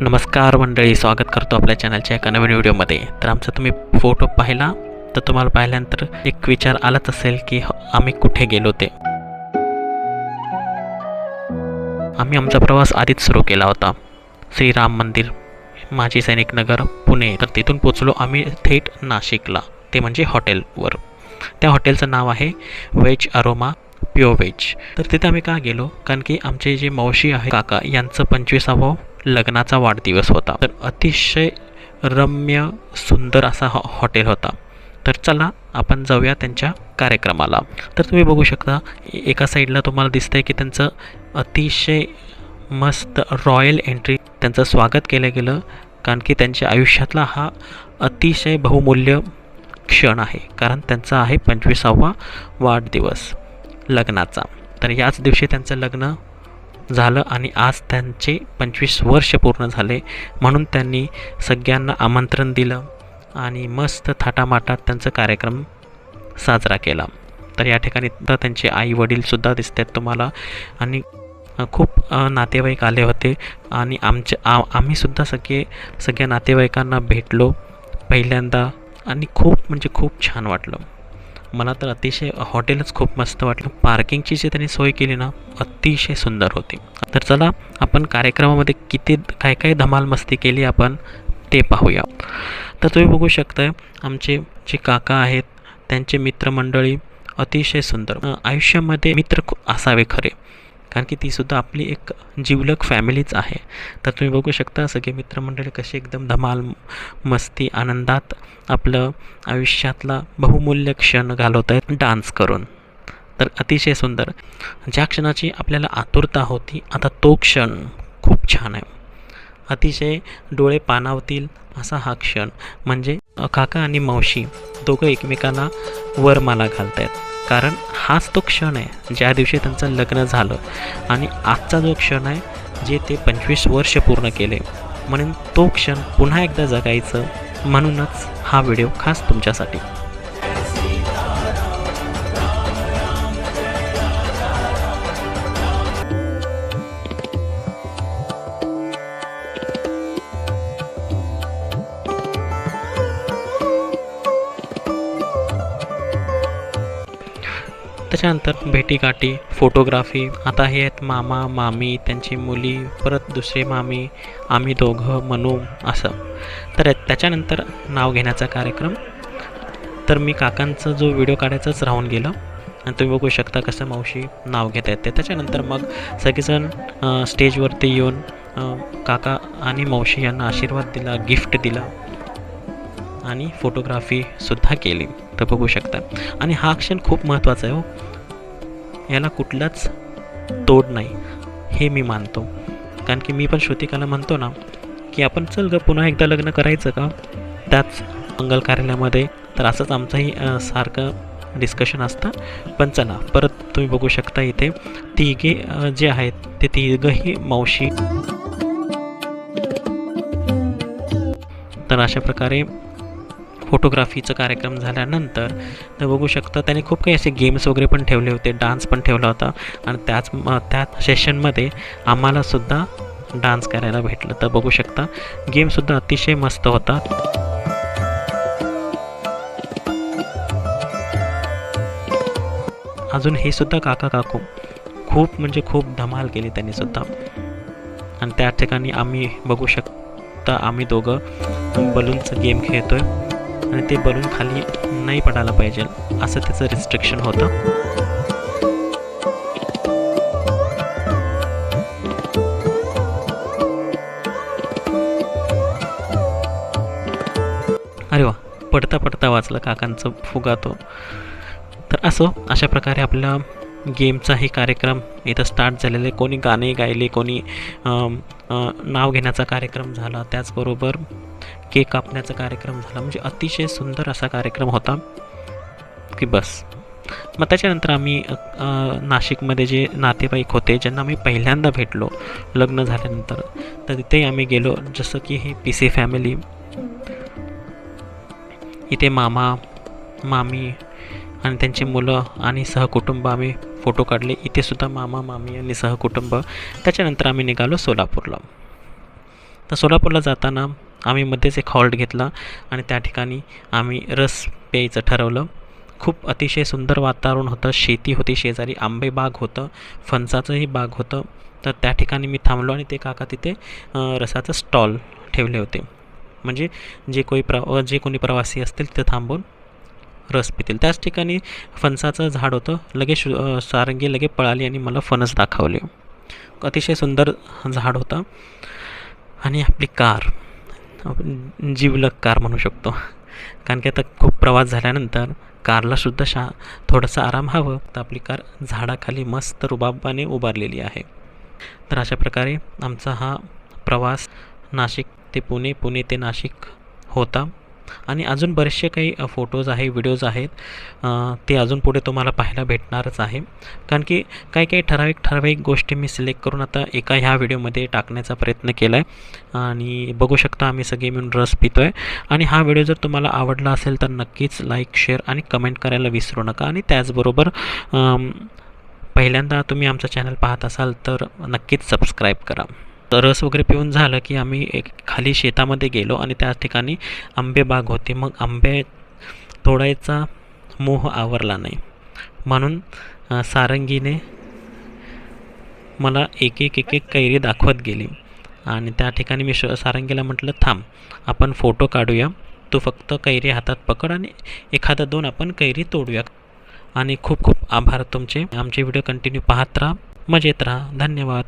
नमस्कार मंडळी स्वागत करतो आपल्या चॅनलच्या एका नवीन व्हिडिओमध्ये तर आमचा तुम्ही फोटो पाहिला तर तुम्हाला पाहिल्यानंतर एक विचार आलाच असेल की आम्ही कुठे गेलो ते आम्ही आमचा प्रवास आधीच सुरू केला होता. श्रीराम मंदिर माजी सैनिक नगर पुणे. तर तिथून पोचलो आम्ही थेट नाशिकला ते म्हणजे हॉटेलवर. त्या हॉटेलचं नाव आहे वेज अरोमा प्युअर वेज. तर तिथे आम्ही का गेलो? कारण की आमचे जे मावशी आहे काका यांचं पंचवीसावं लग्नाचा वाढदिवस होता. तर अतिशय रम्य सुंदर असा हॉ हॉटेल होता. तर चला आपण जाऊया त्यांच्या कार्यक्रमाला. तर तुम्ही बघू शकता एका साईडला तुम्हाला दिसतंय की त्यांचं अतिशय मस्त रॉयल एंट्री त्यांचं स्वागत केलं गेलं. कारण की त्यांच्या आयुष्यातला हा अतिशय बहुमूल्य क्षण आहे. कारण त्यांचा आहे पंचवीसावा वाढदिवस लग्नाचा. तर याच दिवशी त्यांचं लग्न झालं आणि आज त्यांचे पंचवीस वर्ष पूर्ण झाले म्हणून त्यांनी सगळ्यांना आमंत्रण दिलं आणि मस्त थाटामाटात त्यांचा कार्यक्रम साजरा केला. तर या ठिकाणी तर त्यांचे आई वडीलसुद्धा दिसत आहेत तुम्हाला. आणि खूप नातेवाईक आले होते आणि आमचे आ आम्हीसुद्धा सगळे सगळ्या नातेवाईकांना भेटलो पहिल्यांदा आणि खूप म्हणजे खूप छान वाटलं. मला तर अतिशय हॉटेलच खूप मस्त वाटलं. पार्किंगची जी त्यांनी सोय केली ना अतिशय सुंदर होती. तर चला आपण कार्यक्रमामध्ये किती काय काय धमाल मस्ती केली आपण ते पाहूया. तर तुम्ही बघू शकताय आमचे जे काका आहेत त्यांचे मित्रमंडळी अतिशय सुंदर. आयुष्यामध्ये मित्र असावे खरे. कारण की तीसुद्धा आपली एक जिवलग फॅमिलीच आहे. तर तुम्ही बघू शकता सगळे मित्रमंडळी कसे एकदम धमाल मस्ती आनंदात आपलं आयुष्यातला बहुमूल्य क्षण घालवत आहेत डान्स करून. तर अतिशय सुंदर. ज्या क्षणाची आपल्याला आतुरता होती आता तो क्षण खूप छान आहे. अतिशय डोळे पाणावतील असा हा क्षण. म्हणजे काका आणि मावशी दोघं एकमेकांना वरमाला घालत आहेत कारण हाच तो क्षण आहे ज्या दिवशी त्यांचं लग्न झालं. आणि आजचा जो क्षण आहे जे ते पंचवीस वर्ष पूर्ण केले म्हणून तो क्षण पुन्हा एकदा जगायचं म्हणूनच हा व्हिडिओ खास तुमच्यासाठी. त्याच्यानंतर भेटीगाठी फोटोग्राफी. आता हे आहेत मामा मामी त्यांची मुली परत दुसरे मामी आम्ही दोघं मनू असं. तर त्याच्यानंतर नाव घेण्याचा कार्यक्रम. तर मी काकांचा जो व्हिडिओ काढायचाच राहून गेलं. आणि तुम्ही बघू शकता कसं मावशी नाव घेता ते त्याच्यानंतर मग सगळेजण स्टेजवरती येऊन काका आणि मावशी यांना आशीर्वाद दिला गिफ्ट दिला. आणि फोटोग्राफीसुद्धा केली. तर बघू शकता. आणि हा क्षण खूप महत्त्वाचा आहे हो. याला कुठलाच तोड नाही. हे मी मानतो. कारण की मी पण श्रुतिकाला म्हणतो ना की आपण चल ग पुन्हा एकदा लग्न करायचं का? त्याच मंगल कार्यालयामध्ये तर असंच आमचंही सारखं डिस्कशन असतं. पण चला परत तुम्ही बघू शकता इथे. तिघे जे आहेत ते तिघंही मावशी. तर अशा प्रकारे फोटोग्राफीचं कार्यक्रम झाल्यानंतर तर बघू शकता त्याने खूप काही असे गेम्स वगैरे पण ठेवले होते डान्स पण ठेवला होता आणि त्याच म- त्या सेशनमध्ये आम्हालासुद्धा डान्स करायला भेटलं. तर बघू शकता गेमसुद्धा अतिशय मस्त होता. अजून हे सुद्धा काका काकू खूप म्हणजे खूप धमाल केली त्यांनी सुद्धा. आणि त्या ठिकाणी आम्ही बघू शकता आम्ही दोघं बलूनचं गेम खेळतोय. आणि ते बलून खाली नाही पडायला पाहिजे असं त्याचं रिस्ट्रिक्शन होतं. अरे वा पडता पडता वाचलं काकांचं फुगा तो. तर असो अशा प्रकारे आपला गेमचाही कार्यक्रम इथं स्टार्ट झालेला. आहे कोणी गाणे गायले कोणी नाव घेण्याचा कार्यक्रम झाला त्याचबरोबर केक कापण्याचा कार्यक्रम झाला. म्हणजे अतिशय सुंदर असा कार्यक्रम होता. की बस. मग त्याच्यानंतर आम्ही नाशिकमध्ये जे नातेवाईक होते ज्यांना आम्ही पहिल्यांदा भेटलो लग्न झाल्यानंतर तर तिथेही आम्ही गेलो. जसं की हे पी सी फॅमिली इथे मामा मामी आणि त्यांची मुलं आणि सहकुटुंब आम्ही फोटो काढले. इथे सुद्धा मामा मामी आणि सहकुटुंब. त्याच्यानंतर आम्ही निघालो सोलापूरला. तर सोलापूरला जाताना आम्ही मध्येच एक हॉल्ट घेतला आणि त्या ठिकाणी आम्ही रस प्यायचं ठरवलं. खूप अतिशय सुंदर वातावरण होतं. शेती होती शेजारी आंबे बाग होतं फणसाचंही बाग होतं. तर त्या ठिकाणी मी थांबलो आणि ते काका तिथे रसाचं स्टॉल ठेवले होते. म्हणजे जे कोणी प्र जे कोणी प्रवासी असतील तिथे थांबून रस पितील. त्याच ठिकाणी फणसाचं झाड होतं. लगेच सारंगी लगे पळाली आणि मला फणस दाखवले. अतिशय सुंदर झाड होतं. आणि आपली कार. जीवलग कार म्हणू शकतो. कारण की आता खूप प्रवास झाल्यानंतर कारलासुद्धा शा थोडंसं आराम हवं. तर आपली कार झाडाखाली मस्त रुबाबाने उभारलेली आहे. तर अशा प्रकारे आमचा हा प्रवास नाशिक ते पुणे पुणे ते नाशिक होता. आणि अजून बरेचसे काही फोटोज आहे व्हिडिओज आहेत. ते अजून पुढे तुम्हाला पाहायला भेटणारच आहे. कारण की काही काही ठराविक ठराविक गोष्टी मी सिलेक्ट करून आता एका ह्या व्हिडिओमध्ये टाकण्याचा प्रयत्न केला आहे आणि बघू शकता आम्ही सगळे मिळून रस पितो आहे आणि हा व्हिडिओ जर तुम्हाला आवडला असेल तर नक्कीच लाईक शेअर आणि कमेंट करायला विसरू नका. आणि त्याचबरोबर पहिल्यांदा तुम्ही आमचं चॅनल पाहत असाल तर नक्कीच सबस्क्राईब करा. तर रस वगैरे पिऊन झालं की आम्ही एक खाली शेतामध्ये गेलो आणि त्या ठिकाणी आंबे बाग होती. मग आंबे तोडायचा मोह आवरला नाही. म्हणून सारंगीने मला एक एक एक एक कैरी दाखवत गेली. आणि त्या ठिकाणी मी श सारंगीला म्हटलं थांब आपण फोटो काढूया. तू फक्त कैरी हातात पकड आणि एखादा दोन आपण कैरी तोडूया. आणि खूप खूप आभार तुमचे. आमचे व्हिडिओ कंटिन्यू पाहत राहा. मजेत राहा. धन्यवाद.